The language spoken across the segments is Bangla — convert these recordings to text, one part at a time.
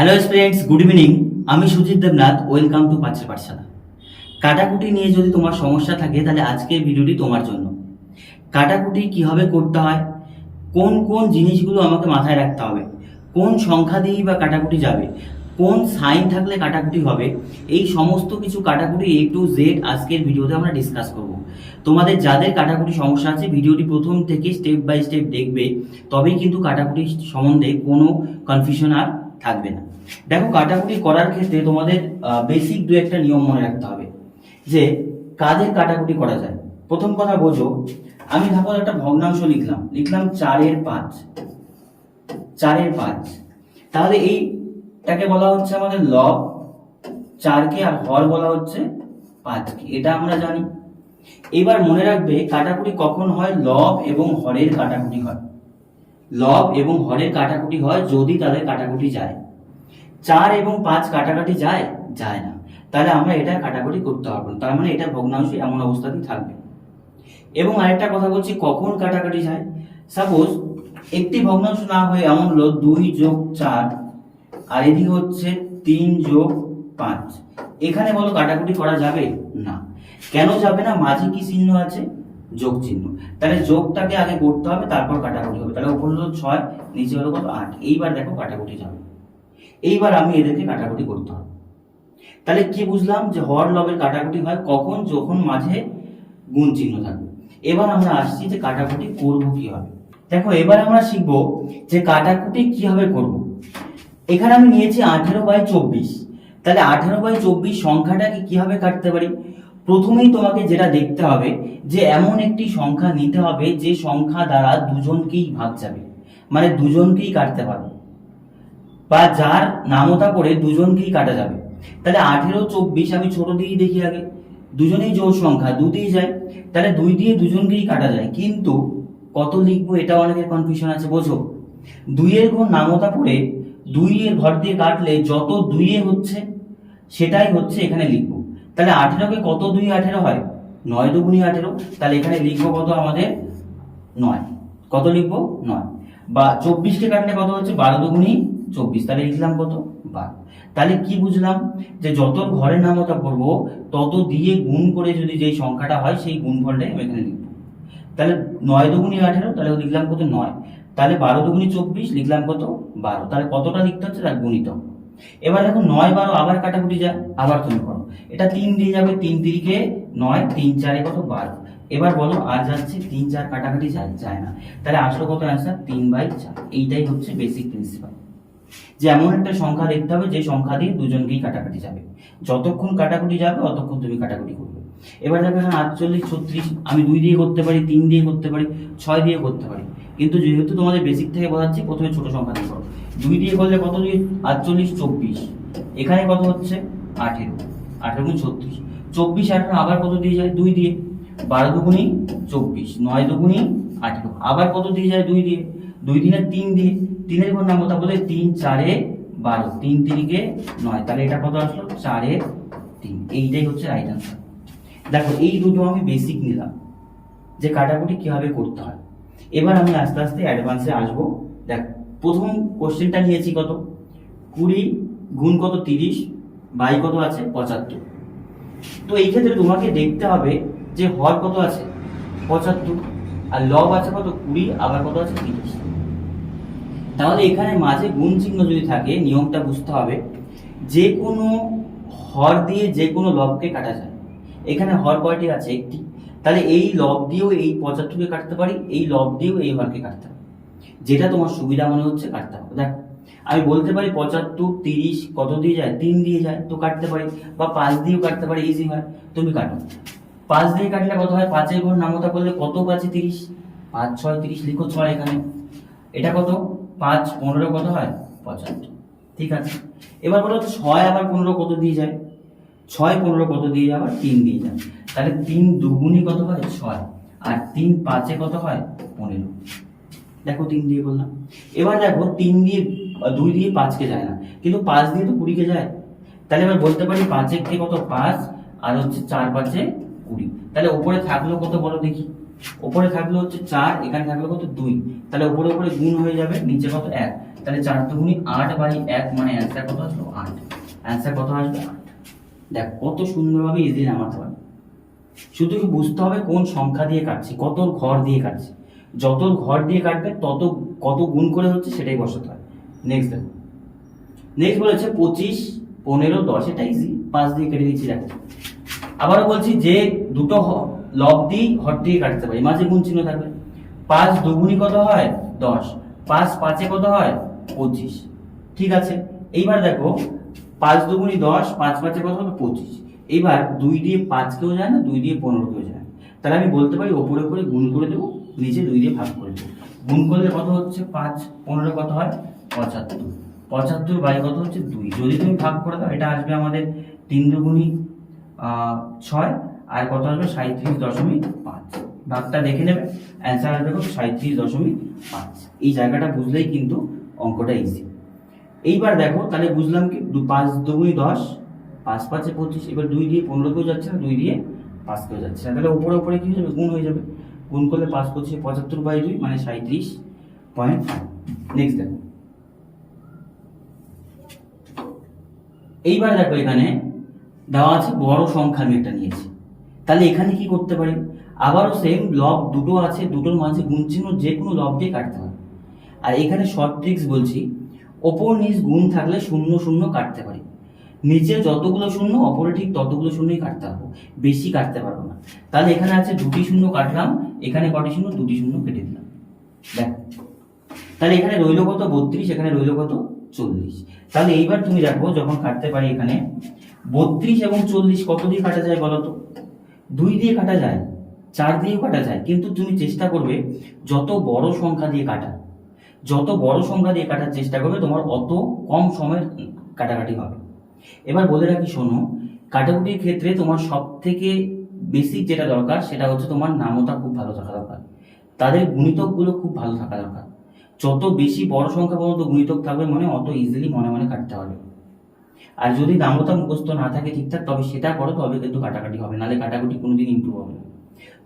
হ্যালো স্টুডেন্টস গুড ইভিনিং আমি সুজিত দেবনাথ ওয়েলকাম টু পাঁচের পাঠশালা। কাটাকুটি নিয়ে যদি তোমার সমস্যা থাকে, তাহলে আজকের ভিডিওটি তোমার জন্য। কাটাকুটি কীভাবে করতে হয়? কোন কোন জিনিসগুলো আমাকে মাথায় রাখতে হবে? কোন সংখ্যা দিয়েই বা কাটাকুটি যাবে? কোন সাইন থাকলে কাটাকুটি হবে? এই সমস্ত কিছু কাটাকুটি এ টু জেড আজকের ভিডিওতে আমরা ডিসকাস করব। তোমাদের যাদের কাটাকুটি সমস্যা আছে, ভিডিওটি প্রথম থেকে স্টেপ বাই স্টেপ দেখবে, তবেই কিন্তু কাটাকুটি সম্বন্ধে কোনো কনফিউশন আর থাকবে না। দেখো কাটাকুটি করার ক্ষেত্রে তোমাদের বেসিক দু একটা নিয়ম মনে রাখতে হবে, যে কাদের কাটাকুটি করা যায়। প্রথম কথা বোঝো, আমি দেখো একটা ভগ্নাংশ লিখলাম লিখলাম চারের পাঁচ চারের পাঁচ। তাহলে এইটাকে বলা হচ্ছে আমাদের লব চারকে আর হর বলা হচ্ছে পাঁচকে, এটা আমরা জানি। এবার মনে রাখবে, কাটাকুটি কখন হয়? লব এবং হরের কাটাকুটি হয়। লব এবং হরের কাটাকুটি হয় যদি তাদের কাটাকুটি যায়। চার এবং পাঁচ কাটাকাটি যায় যায় না। তাহলে আমরা এটা কাটাকুটি করতে পারব না। তার মানে এটা ভগ্নাংশ এমন অবস্থাতেই থাকবে। এবং আরেকটা কথা বলছি, কখন কাটাকাটি যায়? সাপোজ একটি ভগ্নাংশ না হয়ে এমন হলো দুই যোগ চার, আর এদিকে হচ্ছে তিন যোগ পাঁচ। এখানে বলো কাটাকুটি করা যাবে? না। কেন যাবে না? মাঝে কি চিহ্ন আছে? যোগ চিহ্ন। তাহলে যোগটাকে আগে করতে হবে, তারপর কাটাকুটি হবে। তাহলে উপরে হলো ছয়, নিচে হলো কত? আট। এইবার দেখো কাটাকুটি যাবে। এইবার আমি এদেরকে কাটাকুটি করতে হবে। তাহলে কি বুঝলাম যে হর লবের কাটাকুটি হয়? কখন, যখন, মাঝে গুণ চিহ্ন থাকবে। এবার আমরা আসছি যে কাটাকুটি করব কীভাবে। দেখো, এবার আমরা শিখব যে কাটাকুটি কীভাবে করব। এখানে আমি নিয়েছি আঠেরো বাই চব্বিশ। তাহলে আঠেরো বাই চব্বিশ সংখ্যাটাকে কীভাবে কাটতে পারি? প্রথমেই তোমাকে যেটা দেখতে হবে যে এমন একটি সংখ্যা নিতে হবে যে সংখ্যা দ্বারা দুজনকেই ভাগ যাবে। মানে দুজনকেই কাটতে পারবে। বা যার নামতা করে দুজনকেই কাটা যাবে। তাহলে আঠেরো, চব্বিশ আমি ছোট দিয়েই দেখি আগে। দুজনেই জোর সংখ্যা দু দিয়ে যায়। তাহলে দুই দিয়ে দুজনকেই কাটা যায়। কিন্তু কত লিখব এটা অনেকের কনফিউশন আছে, বোঝো। দুইয়ের গুণ নামতা করে দুইয়ের ঘর দিয়ে কাটলে যত দুইয়ে হচ্ছে, সেটাই হচ্ছে এখানে লিখব। তাহলে আঠেরোকে কত দুই আঠেরো হয়? নয় দুগুণী আঠেরো। তাহলে এখানে লিখব কত আমাদের? নয়। কত লিখব? নয়। বা চব্বিশকে কাটলে কত হচ্ছে? বারো দুগুণী চব্বিশ তাহলে লিখলাম কত? বারো। তাহলে কি বুঝলাম? যে যত ঘরের নামতা করব, তত দিয়ে গুণ করে যদি যেই সংখ্যাটা হয়, সেই গুণফলটাই আমি এখানে লিখব। তাহলে নয় দুগুণী আঠেরো, তাহলে লিখলাম কত? নয়। তাহলে বারো দুগুণী চব্বিশ, লিখলাম কত? বারো। তাহলে কতটা লিখতে হচ্ছে? তার গুণিত। এবার দেখো নয় বারো আবার কাটাকুটি যায়, আবার তুমি করো। এটা তিন দিয়ে যাবে, তিন তিরিকে নয়, তিন চারে কত? বারো। এবার বলো, আর যাচ্ছে, তিন চার কাটাকাটি যায় যায় না। তাহলে আসলো কত অ্যান্সার তিন বাই চার। এইটাই হচ্ছে বেসিক প্রিন্সিপাল যে এমন একটা সংখ্যা দেখতে হবে, যে সংখ্যা দিয়ে দুজনকেই কাটাকাটি যাবে। যতক্ষণ কাটাকুটি যাবে ততক্ষণ তুমি কাটাকুটি করবে। এবার দেখো এখানে আটচল্লিশ, ছত্রিশ, আমি দুই দিয়ে করতে পারি, তিন দিয়ে করতে পারি, ছয় দিয়ে করতে পারি। কিন্তু যেহেতু তোমাদের বেসিক থেকে বোঝাচ্ছি, প্রথমে ছোট সংখ্যা দিয়ে করো। দুই দিয়ে করলে কত দিয়ে? আটচল্লিশ, চব্বিশ। এখানে কত হচ্ছে? আঠেরো। আঠেরো গুণ ছত্রিশ। চব্বিশ আঠেরো আবার কত দিয়ে যায়? দুই দিয়ে। বারো দুগুণি চব্বিশ, নয় দুগুণি আঠেরো। আবার কত দিয়ে যায়? দুই দিয়ে। দুই দিনের তিন দিয়ে, তিনের ঘর নাম বলে তিন, চারে বারো, তিন তিনকে নয়, তাহলে এটা কত আসলো? চারে তিন, এইটাই হচ্ছে রাইট আনসার দেখো, এই দুটো আমি বেসিক নিলাম, যে কাটাকুটি কীভাবে করতে হয়। এবার আমি আস্তে আস্তে অ্যাডভান্সে আসব। দেখ, প্রথম কোশ্চেনটা নিয়েছি কত? কুড়ি গুণ কত তিরিশ? বাই কত আছে? পঁচাত্তর। তো এই ক্ষেত্রে তোমাকে দেখতে হবে যে হর কত আছে? পঁচাত্তর। আর লব আছে কত? কুড়ি, আবার কত আছে? তিরিশ। তাহলে এখানে মাঝে গুণ চিহ্ন যদি থাকে, নিয়মটা বুঝতে হবে, যে কোনো হর দিয়ে যে কোনো লবকে কাটা যায়। এখানে হর কয়টি আছে? একটি। তাহলে এই লব দিয়েও এই পঁচাত্তরকে কাটতে পারি, এই লব দিয়েও এই হরকে কাটতে পারি। যেটা তোমার সুবিধা মনে হচ্ছে, কাটতে হবে। দেখ, আমি বলতে পারি পঁচাত্তর, তিরিশ, কত দিয়ে যায়? তিন দিয়ে যায়, তো কাটতে পারি, বা পাঁচ দিয়েও কাটতে পারি ইজি হয়, তুমি কাটো। পাঁচ দিয়ে কাটলে কত হয়? পাঁচের গুণ নামতা করলে কত? পাঁচে তিরিশ। পাঁচ, ছয়, তিরিশ লিখো ছয় এখানে। এটা কত? পাঁচ, পনেরো কত হয়? পঁচাত্তর। ঠিক আছে। এবার বলো ছয় আবার পনেরো কত দিয়ে যায়? ছয়, পনেরো কত দিয়ে আবার তিন দিয়ে যায়। তাহলে তিন দুগুণই কত হয়? ছয়। আর তিন পাঁচে কত হয়? পনেরো। দেখো তিন দিয়ে বললাম। এবার দেখো তিন দিয়ে, দুই দিয়ে পাঁচকে যায় না। কিন্তু পাঁচ দিয়ে তো কুড়িকে যায়। তাহলে এবার বলতে পারি পাঁচের থেকে কত? পাঁচ। আর হচ্ছে চার পাঁচে কুড়ি। তাহলে উপরে থাকল কত বলো দেখি? উপরে থাকল হচ্ছে চার, এখানে থাকল কত দুই। তাহলে উপরে উপরে গুণ হয়ে যাবে, নিচে কত এক। তাহলে চার দুগুণি আট বাই এক মানে অ্যান্সার কত আসলো? আট। অ্যান্সার কত আসবে? আট। দেখ, কত সুন্দরভাবে ইজি নামাতে পারে শুধু বুঝতে হবে কোন সংখ্যা দিয়ে কাটছি, কত ঘর দিয়ে কাটছি। যত ঘর দিয়ে কাটবে, তত কত গুণ করে হচ্ছে সেটাই বসাতে হয়। নেক্সট দেখো। নেক্সট বলেছে পঁচিশ, পনেরো, দশ, এটা ইজি পাঁচ দিয়ে কেটে দিচ্ছি, দেখো। আবারও বলছি, যে দুটো লব দিয়ে কাটতে পারি। মাঝে গুণ চিহ্ন থাকবে। পাঁচ দুগুণি কত হয়? দশ। পাঁচ পাঁচে কত হয়? পঁচিশ। ঠিক আছে? এইবার দেখো, পাঁচ দুগুণি দশ, পাঁচ পাঁচে কত হবে? পঁচিশ। এইবার দুই দিয়ে পাঁচ কেউ যায় না, দুই দিয়ে পনেরো কেউ যায় তাহলে আমি বলতে পারি, ওপরে করে গুণ করে দেবো, নিচে দুই দিয়ে ভাগ করে দেবো। গুণ করলে কত হচ্ছে? পাঁচ। পনেরো কত হয়? পঁচাত্তর। পঁচাত্তর বাই কত হচ্ছে? দুই। যদি তুমি ভাগ করে দাও, এটা আসবে আমাদের তিন দুগুণি ছয়, আর কত আসবে? সাঁত্রিশ দশমিক পাঁচ। ভাগটা দেখে নেবে। অ্যান্সার আসবে কত সাঁত্রিশ দশমিক পাঁচ। এই জায়গাটা বুঝলেই কিন্তু অঙ্কটা ইজি এইবার দেখো, তাহলে বুঝলাম কি? দু পাঁচ দুগুণি দশ, পাঁচ পাঁচে পঁচিশ, এবার দুই দিয়ে পনেরো কেউ যাচ্ছে না, দুই দিয়ে পাঁচ কেউ যাচ্ছে না। তাহলে উপরে উপরে কি যাবে? গুণ হয়ে যাবে। গুণ করলে পাঁচ পঁচিশে, পঁচাত্তর বাই দুই মানে সাঁত্রিশ পয়েন্ট নেক্সট দেখো। এইবার দেখো এখানে দেওয়া আছে, বড় সংখ্যা আমি একটা নিয়েছি। তাহলে এখানে কি করতে পারি? আবারও সেম লব দুটো আছে, দুটোর মাঝে গুণ চিহ্ন, যে কোনো লব দিয়ে কাটতে হবে আর এখানে শর্ট ট্রিক্স বলছি, ওপর নিচ গুণ থাকলে শূন্য শূন্য কাটতে পারি। নিচে যতগুলো শূন্য অপরে ঠিক ততগুলো শূন্যই কাটতে পারব, বেশি কাটতে পারব না। তাহলে এখানে আছে দুটি শূন্য কাটলাম, এখানে কটি শূন্য, দুটি শূন্য কেটে দিলাম। দেখ। তাহলে এখানে রইল কত? বত্রিশ, এখানে রইল কত? চল্লিশ। তাহলে এইবার তুমি দেখো যখন কাটতে পারি এখানে, বত্রিশ এবং চল্লিশ কত দিয়ে কাটা যায় বলো তো? দুই দিয়ে কাটা যায়, চার দিয়েও কাটা যায়, কিন্তু তুমি চেষ্টা করবে যত বড় সংখ্যা দিয়ে কাটা, যত বড় সংখ্যা দিয়ে কাটার চেষ্টা করবে তোমার অত কম সময়ের কাটাকাটি হবে। এবার বলে রাখি, শোনো, কাটাকুটির ক্ষেত্রে তোমার সব থেকে বেসিক যেটা দরকার সেটা হচ্ছে তোমার নামতা খুব ভালো থাকা দরকার, তাদের গুণিতকগুলো খুব ভালো থাকা দরকার। যত বেশি বড় সংখ্যা পর্যন্ত গুণিতক থাকবে মানে অত ইজিলি মনে মনে কাটতে হবে। আর যদি দামতা মুখস্থ না থাকে ঠিকঠাক, তবে সেটা করো, তবে কিন্তু কাটাকাটি হবে নাহলে কাটাকুটি কোনোদিন ইম্প্রুভ হবে না।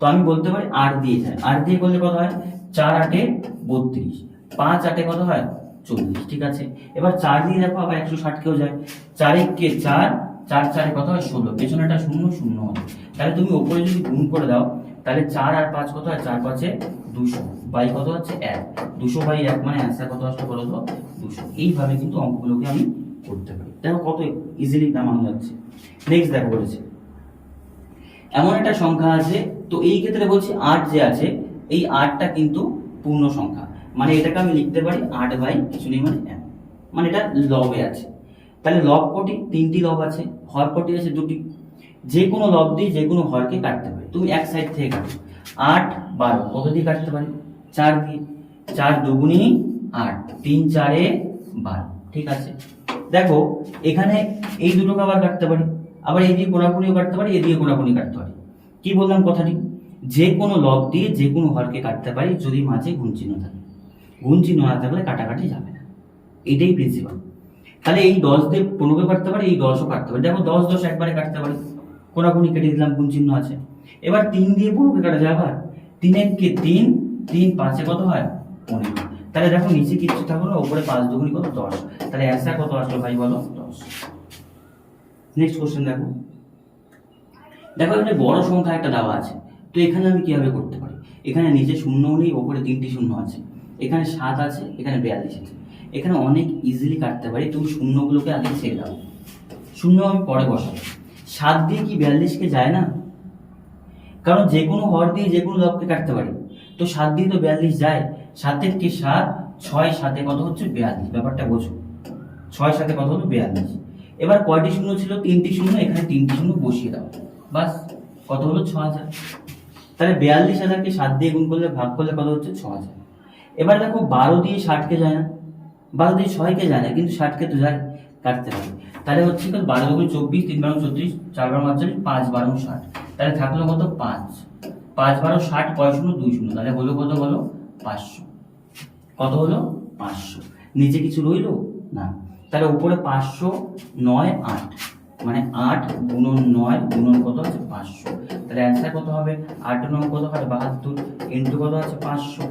তো আমি বলতে পারি আট দিয়ে যায় আট দিয়ে করলে কত হয়? চার আটে বত্রিশ। পাঁচ আটে কত হয়? চল্লিশ, ঠিক আছে? এবার চার দিয়ে দেখো, আবার একশো ষাট কেউ যায়। চারে কে চার? চার চারে কত হয়? ষোলো। পেছনে একটা শূন্য শূন্য হবে। তাহলে তুমি ওপরে যদি গুণ করে দাও তাহলে চার আর পাঁচ কত হয়? চার পাঁচে দুশো। বাই কত হচ্ছে এক? দুশো বাই এক মানে অ্যান্সার কত আসলে বলো তো? দুশো। এইভাবে কিন্তু অঙ্কগুলোকে আমি করতে পারি। দেখো কত ইজিলি নামানো যাচ্ছে। নেক্সট দেখো বলেছে। এমন একটা সংখ্যা আছে, তো এই ক্ষেত্রে বলছি আট যে আছে, এই আটটা কিন্তু পূর্ণ সংখ্যা। মানে এটাকে আমি লিখতে পারি আট বাই কিছু নেই মানে এক। মানে এটা লবে আছে। তাহলে লব কটি? তিনটি লব আছে। হর কটি আছে? দুটি। যে কোনো লব দিয়ে যে কোনো হরকে কাটতে পারি। তুমি এক সাইড থেকে কাটো। আট, বারো। কত দিয়ে কাটতে পারি? চার দিয়ে। চার দুগুণি আট। তিন, চারে বারো। ঠিক আছে? দেখো, এখানে এই দুটোকে আবার কাটতে পারি। আবার এই দিয়ে কোনাকুনিও কাটতে পারি এই দিয়ে কোনাকুনি কাটতে পারি। কি বললাম কথাটি? যে কোনো লব দিয়ে যে কোনো হরকে কাটতে পারি যদি মাঝে গুণ চিহ্ন থাকে। গুণ চিহ্ন না থাকলে কাটাকাটি যাবে না। এটাই প্রিন্সিপাল তাহলে এই দশ দিয়ে পনেরোকে কাটতে পারি, এই দশও কাটতে পারি। দেখো, দশ দশ একবারে কাটতে পারি। কোনাকুনি কেটে দিলাম, গুণ চিহ্ন আছে। এবার তিন দিয়ে পনেরোকে কাটা যায় আবার। তিন এককে তিন তিন পাঁচে কত হয়? পনেরো। তাহলে দেখো নিচে কিচ্ছু থাকল না উপরে পাঁচ দুগুনি কত? দশ। তাহলে অ্যান্সার কত আসলো ভাই বলো? দশ। নেক্সট কোশ্চেন দেখো। দেখো এখানে বড় সংখ্যা একটা দেওয়া আছে। তো এখানে আমি কীভাবে করতে পারি? এখানে নিচে শূন্য নেই, ওপরে তিনটি শূন্য আছে। এখানে সাত আছে, এখানে বিয়াল্লিশ আছে। এখানে অনেক ইজিলি কাটতে পারি, তুমি শূন্যগুলোকে আগে ছেড়ে দাও। শূন্য আমি পরে বসাবো। সাত দিয়ে কি বিয়াল্লিশকে যায় না? কারণ যে কোনো হর দিয়ে যে কোনো লবকে কাটতে পারি। তো সাত দিয়ে তো বিয়াল্লিশ যায়। সাতের কি সাত? ছয় সাতে কত হচ্ছে? বিয়াল্লিশ। ব্যাপারটা বোঝো। ছয় সাথে কত হলো? বিয়াল্লিশ। এবার কয়টি শূন্য ছিল? তিনটি শূন্য। এখানে তিনটি শূন্য বসিয়ে দাও। বাস, কত হলো? ছ হাজার। তাহলে বিয়াল্লিশ হাজারকে সাত দিয়ে গুণ করলে, ভাগ করলে কত হচ্ছে? ছ হাজার। এবার দেখো, বারো দিয়ে ষাটকে যায় না। বারো দিয়ে ছয়কে যায় না, কিন্তু ষাটকে তো যায়, কাটতে হবে। তাহলে হচ্ছে কি বারো দুগুণ চব্বিশ, তিন বারো চৌত্রিশ চার বারো আটচল্লিশ, পাঁচ বারো ষাট। তাহলে থাকল কত? পাঁচ। পাঁচ বারো ষাট শূন্য? দুই শূন্য। তাহলে হলো কত বলো? পাঁচশো। কত হলো? পাঁচশো। নিচে কিছু রইল? না। তাহলে উপরে পাঁচশো নয় আট। মানে আট গুণন নয় গুণন কত আছে? পাঁচশো। তাহলে অ্যান্সার কত হবে? আট নয় কত হবে? বাহাত্তর। ইন্টু কত আছে? পাঁচশো।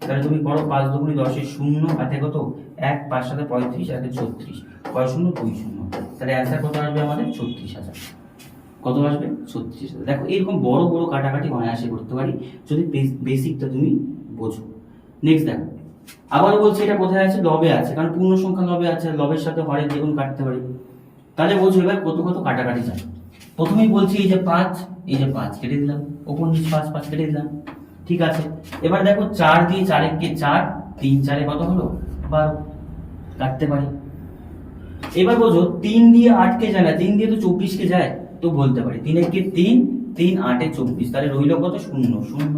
তাহলে তুমি করো পাঁচ দুগুনি দশের শূন্য। হাতে কত এক পাঁচ সাথে পঁয়ত্রিশ হাতে ছত্রিশ। কয় শূন্য দুই শূন্য তাহলে অ্যান্সার কত আসবে আমাদের? ছত্রিশ হাজার। কত আসবে? ছত্রিশ হাজার। দেখো এরকম বড় বড় কাটাকাটি অনায়াসে করতে পারি, যদি বেসিকটা তুমি বোঝো। নেক্সট দেখো আবার বলছি এটা কোথায় আছে? লবে আছে। কারণ পূর্ণ সংখ্যা লবে আছে, লবের সাথে হরে যে কাটতে পারি। তাহলে বলছো এবার কত কত কাটাকাটি যায় প্রথমেই বলছি এই যে পাঁচ, এই যে পাঁচ কেটে দিলাম। ওপর নিচ পাঁচ পাঁচ কেটে দিলাম। ঠিক আছে। এবার দেখো চার দিয়ে চারেকে চার, তিন চারে কত হলো? বারো। কাটতে পারি। এবার বোঝো, তিন দিয়ে আটকে যায় না? তিন দিয়ে তো চব্বিশকে যায়? তো বলতে পারি, তিন একে তিন তিন আটে চব্বিশ, তাহলে রইল কত? শূন্য শূন্য।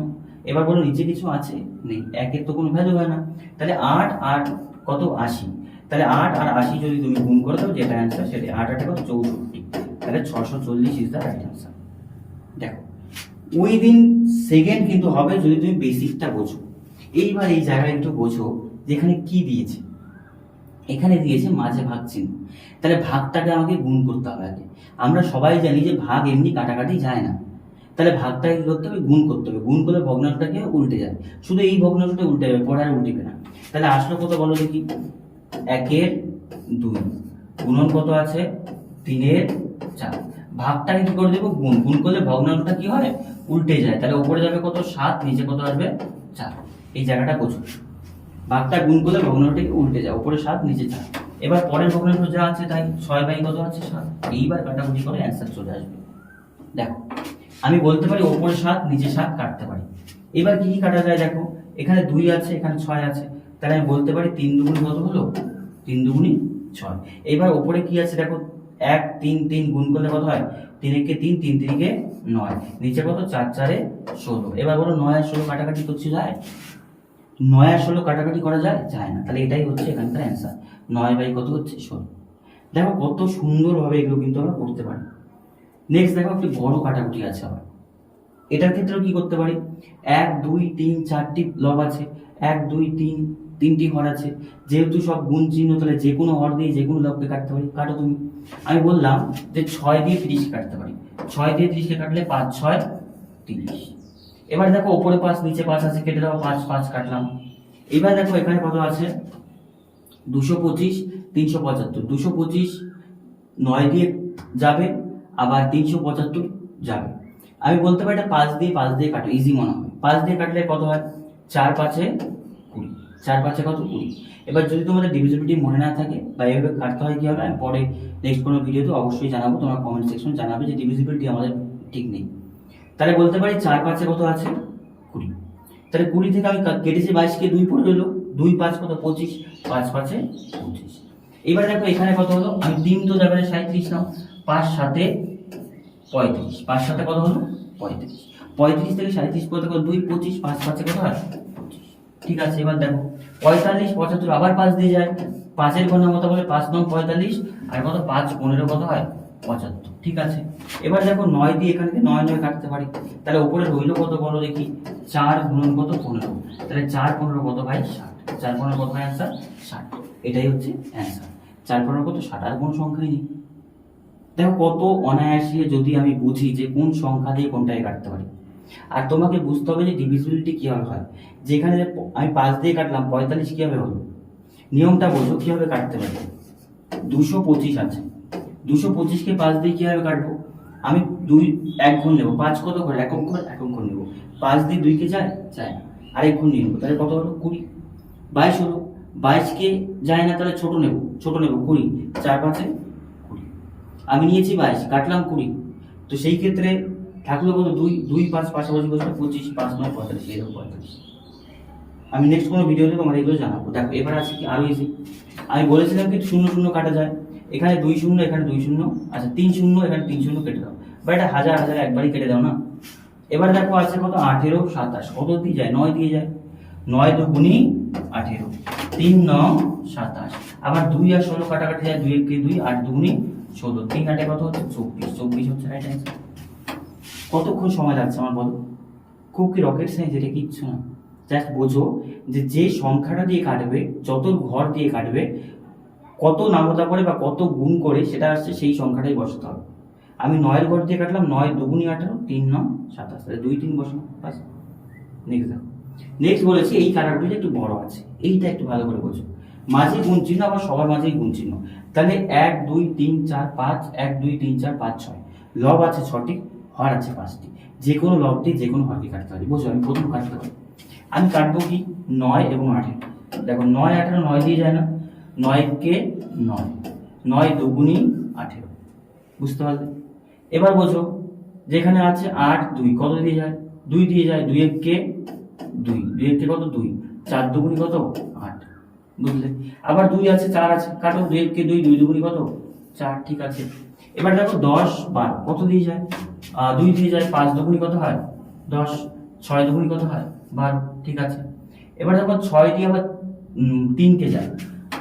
এবার বলো, নিচে কিছু আছে? নেই, একের তো কোনো ভ্যালু হয় না। তাহলে আট আট কত? আশি। তাহলে আট আর আশি যদি তুমি গুণ করে দাও, যেটা অ্যান্সার সেটা, আট, আটে কত? চৌষট্টি। তাহলে ছশো চল্লিশ ইজ দ্য রাইট অ্যান্সার দেখো উইদিন সেকেন্ড কিন্তু হবে যদি তুমি বেসিকটা বোঝো। এইবার এই জায়গায় একটু বোঝো, যেখানে কি দিয়েছে। এখানে দিয়েছে মাঝে ভাগ চিহ্ন। তাহলে ভাগটাকে আমাকে গুণ করতে হবে আগে। আমরা সবাই জানি যে ভাগ এমনি কাটাকাটি যায় না। তাহলে ভাগটাকে কি করতে হবে? গুণ করতে হবে। গুণ করলে ভগ্নাংশটাকে উল্টে যায়। শুধু এই ভগ্নাংশটা উল্টে যাবে, পরে আর উল্টিবে না। তাহলে আসলে কত বলো দেখি। একের দুই। গুণন কত আছে? তিনের চার। ভাগটাকে কি করে দেবো? গুণ। গুণ করলে ভগ্নাংশটা কি হয়? উল্টে যায়। তাহলে উপরে যাবে কত? সাত, নিচে কত আসবে? চার। এই জায়গাটা বোঝো। ভাগটা গুণ করলে ভগ্নাংশটাকে উল্টে যায় উপরে সাত নিচে চার। এবার পরের ভগ্নাংশ যা আছে, তাই ছয় বাই কত আছে? সাত। এইবার কাটাকুটি করে অ্যান্সার চলে আসবে। দেখো, আমি বলতে পারি ওপরে সাত নিচে সাত কাটতে পারি। এবার কি কি কাটা যায় দেখো? এখানে দুই আছে, এখানে ছয় আছে। তাহলে আমি বলতে পারি তিন দুগুণ কত হলো? তিন দুগুণই ছয়। এবার ওপরে কি আছে দেখো? এক, তিন তিন গুণ করলে কত হয়? তিন একে তিন তিন তিনকে নয়। নিচে কত? চার, চারে ষোলো। এবার বলো নয় আর ষোলো কাটাকাটি করছি যায় নয় ষোলো কাটাকাটি করা যায়? যায় না। তাহলে এটাই হচ্ছে এখানকার অ্যান্সার নয় বাই কত হচ্ছে? ষোলো। দেখো কত সুন্দরভাবে এগুলো কিন্তু আমরা করতে পারি। নেক্সট দেখো একটি বড় কাটাকুটি আছে আবার। এটার ক্ষেত্রেও কি করতে পারি? এক, দুই, তিন, চারটি লব আছে। এক, দুই, তিন, তিনটি হর আছে। যেহেতু সব গুণ চিহ্ন, তাহলে যে কোনো হর দিয়ে যে কোনো লবকে কাটতে পারি। কাটো তুমি। আমি বললাম যে ছয় দিয়ে তিরিশ কাটতে পারি। ছয় দিয়ে তিরিশকে কাটলে পাঁচ, ছয়, তিরিশ। এবার দেখো ওপরে পাঁচ, নিচে পাঁচ আছে, কেটে দাও, পাঁচ পাঁচ কাটলাম। এবার দেখো এখানে কত আছে? দুশো পঁচিশ, তিনশো পঁচাত্তর। দুশো পঁচিশ নয় দিয়ে যাবে, আবার তিনশো পঁচাত্তর যাবে। আমি বলতে পারি এটা পাঁচ দিয়ে পাঁচ দিয়ে কাটো ইজি মনে হয়। পাঁচ দিয়ে কাটলে কত হয়? চার পাঁচে কুড়ি। চার পাঁচে কত? কুড়ি। এবার যদি তোমাদের ডিভিজিবিলিটি মনে না থাকে, বা এভাবে কাটতে হয় কি হবে আমি পরে নেক্সট কোনো ভিডিওতে অবশ্যই জানাব। তোমার কমেন্ট সেকশন জানাবে যে ডিভিজিবিলিটি আমাদের ঠিক নেই। তাহলে বলতে পারি চার পাঁচে কত আছে? কুড়ি। তাহলে কুড়ি থেকে আমি কেটেছি বাইশকে দুই পড়ে রইল। দুই পাঁচ কত? পঁচিশ। পাঁচ পাঁচে পঁচিশ। এবার দেখো এখানে কত হলো? আমি তিন তো যাবে সাঁত্রিশ নাও। পাঁচ সাথে পঁয়ত্রিশ। পাঁচ সাথে কত হলো? পঁয়ত্রিশ। পঁয়ত্রিশ থেকে সাঁত্রিশ পর্যন্ত কত দুই, পঁচিশ, পাঁচ পাঁচে কত পঁচিশ। ঠিক আছে, এবার দেখো। পঁয়তাল্লিশ, পঁচাত্তর আবার পাঁচ দিয়ে যায়। পাঁচের ঘণ্টা মতো বলে পাঁচ নয় পঁয়তাল্লিশ। আর কত? পাঁচ পনেরো কত হয়? পঁচাত্তর, ঠিক আছে? এবার দেখো নয় দিয়ে এখানে নয় নয় কাটতে পারি। তাহলে উপরে রইল কত বলো দেখি? চার গুণন কত? পনেরো। তাহলে চার পনেরো কত ভাই? ষাট। চার পনেরো কত হয় অ্যান্সার ষাট। এটাই হচ্ছে অ্যান্সার চার পনেরো কত? ষাট। আর কোনো সংখ্যাই নেই। দেখো কত অনায়াসে যদি আমি বুঝি যে কোন সংখ্যা দিয়ে কোনটাকে কাটতে পারি। আর তোমাকে বুঝতে হবে যে ডিভিজিবিলিটি কীভাবে হয়। যেখানে আমি পাঁচ দিয়ে কাটলাম, পঁয়তাল্লিশ কীভাবে হলো? নিয়মটা বোঝো, কীভাবে কাটতে পারি। দুশো পঁচিশ আছে। দুশো পঁচিশকে পাঁচ দিয়ে কীভাবে কাটবো? আমি দুই, এক ঘন নেব। পাঁচ কত করে? এক ঘর এক ঘর নেব। পাঁচ দিয়ে দুইকে যায়? যায় না। আরেক ঘর নিয়ে নেব। তাহলে কত হলো? কুড়ি। বাইশ হলো? বাইশকে যায় না, তাহলে ছোটো নেব। ছোটো নেব কুড়ি। চার পাঁচে কুড়ি। আমি নিয়েছি বাইশ, কাটলাম কুড়ি। তো সেই ক্ষেত্রে থাকল কত? দুই দুই পাঁচ পাশাপাশি বসে পঁচিশ, পাঁচ নয়, পঁয়তাল্লিশ। এরকম পঁয়তাল্লিশ। আমি নেক্সট কোনো ভিডিওতে তোমার এগুলো জানাব। দেখো, এবার আছে কি? আরও ইজি আমি বলেছিলাম কি? শূন্য শূন্য কাটা যায়। এখানে দুই শূন্য, এখানে দুই শূন্য আচ্ছা তিন শূন্য, এখানে তিন শূন্য কেটে দাও। বা এটা হাজার হাজার একবারই কেটে দাও না। এবার দেখো আছে কত? আঠেরো, সাতাশ। কত দিয়ে যায়? নয় দিয়ে যায়। নয় দুগুণি আঠেরো। তিন ন, সাতাশ। আবার দুই আর ষোলো কাটাকাটি যায় দুই একে দুই, আট দুগুণি ষোলো তিন আটে কত হচ্ছে? চব্বিশ। চব্বিশ হচ্ছে রাইট অ্যান্সার কতক্ষণ সময় লাগছে আমার বলো? খুব কি রকেট সাইন্স এটা কিচ্ছু না। জাস্ট বোঝো যে যে সংখ্যাটা দিয়ে কাটবে, যত ঘর দিয়ে কাটবে কত নামতা করে বা কত গুণ করে সেটা আসছে সেই সংখ্যাটাই বসাতে হবে। আমি নয়ের ঘর দিয়ে কাটলাম, নয় দুগুণি আঠারো, তিন ন সাতাশ, তাহলে দুই তিন বসানো বাস। নেক্সট দেখো। নেক্সট বলেছি এই কাটাকুটিটা একটু বড় আছে, এইটা একটু ভালো করে বোঝো। মাঝে গুণ চিহ্ন, আবার সবার মাঝেই গুণ চিহ্ন। তাহলে এক, দুই, তিন, চার, পাঁচ, এক, দুই, তিন, চার, পাঁচ, ছয়। লব আছে ছটি, হর আছে পাঁচটি। যে কোনো লবটি যে কোনো হরকে কাটতে পারি। বুঝো, আমি প্রথম কাটতে পারি। আমি কাটবো কি? নয় এবং আঠেরো। দেখো, নয়, আঠেরো, নয় দিয়ে যায় না। নয়কে নয়। নয় দুগুণী আঠেরো। বুঝতে পারলে? এবার বোঝো, যেখানে আছে আট, দুই, কত দিয়ে যায়? দুই দিয়ে যায় দুই এককে দুই। দুই এককে কত? দুই। চার দুগুণী কত? আট। বুঝলে? আবার দুই আছে, চার আছে, কাটো। দুই এককে দুই দুই দুগুণী কত? চার, ঠিক আছে। এবার দেখো দশ, বারো, কত দিয়ে যায়? দুই দিয়ে যায় পাঁচ দুগুণী কত হয়? দশ। ছয় দুগুণী কত হয়? বারো, ঠিক আছে। এবার দেখো ছয় দিয়ে আবার তিনকে যায়।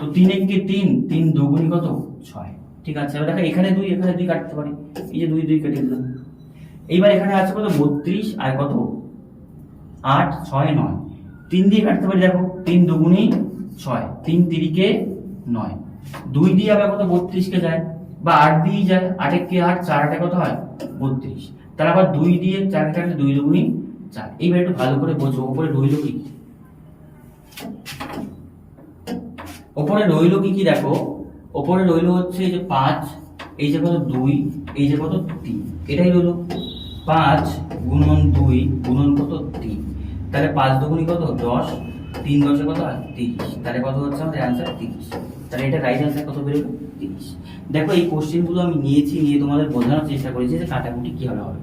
তো তিন এককে তিন? তিন দুগুণী কত? ছয়। ঠিক আছে, এবার দেখো এখানে দুই এখানে দুই কাটতে পারি। এই যে দুই দুই কেটে দিলাম। এইবার এখানে আছে কত? বত্রিশ, আর কত? আট, ছয়, নয়। তিন দিয়ে কাটতে পারি, দেখো, তিন দুগুণী ছয়। তিন তিরিকে নয়। দুই দিয়ে আবার কত? বত্রিশকে যায়। বা আট দিয়ে যায়। আটে কে আট, চার আটে কত হয়? বত্রিশ। তার আবার দুই দিয়ে চার কাটলে দুই দুগুণী চার। এইবার একটু ভালো করে বোঝো। ওপরে রইল কি? ওপরে রইল কি কি দেখো? ওপরে রইল হচ্ছে যে পাঁচ, এই যে কত দুই, এই যে কত তিন, এটাই রইল পাঁচ গুণন দুই গুণন কত তিন। তাহলে পাঁচ দুগুণি কত? দশ, তিন দশে কত? তিরিশ। তাহলে কত হচ্ছে আমাদের অ্যান্সার তিরিশ। তাহলে এটা রাইট অ্যান্সার কত বেরোবে তিরিশ। দেখো এই কোশ্চেনগুলো আমি নিয়েছি, নিয়ে তোমাদের বোঝানোর চেষ্টা করেছি যে কাটাকুটি কীভাবে হবে।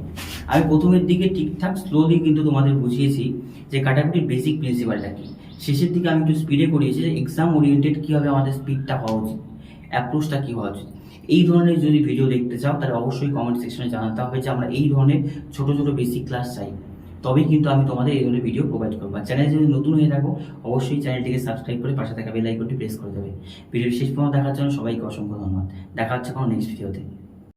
আমি প্রথমের দিকে ঠিকঠাক স্লোলি কিন্তু তোমাদের বুঝিয়েছি যে কাটাকুটির বেসিক প্রিন্সিপালটা কি। শেষের দিকে আমি একটু স্পিডে করিয়েছি যে এক্সাম ওরিয়েন্টেড কীভাবে আমাদের স্পিডটা হওয়া উচিত অ্যাপ্রোচটা কী হওয়া উচিত। এই ধরনের যদি ভিডিও দেখতে চাও, তাহলে অবশ্যই কমেন্ট সেকশনে জানাতে হবে যে আমরা এই ধরনের ছোটো ছোটো বেসিক ক্লাস চাই। তবেই কিন্তু আমি তোমাদের এই ধরনের ভিডিও প্রোভাইড করব। আর চ্যানেল যদি নতুন হয়ে থাকো, অবশ্যই চ্যানেলটিকে সাবস্ক্রাইব করে পাশে থাকা বেল আইকনটি প্রেস করে দেবে। ভিডিও শেষ পর্যন্ত দেখার জন্য সবাইকে অসংখ্য ধন্যবাদ। দেখা হচ্ছে কোনো নেক্সট ভিডিওতে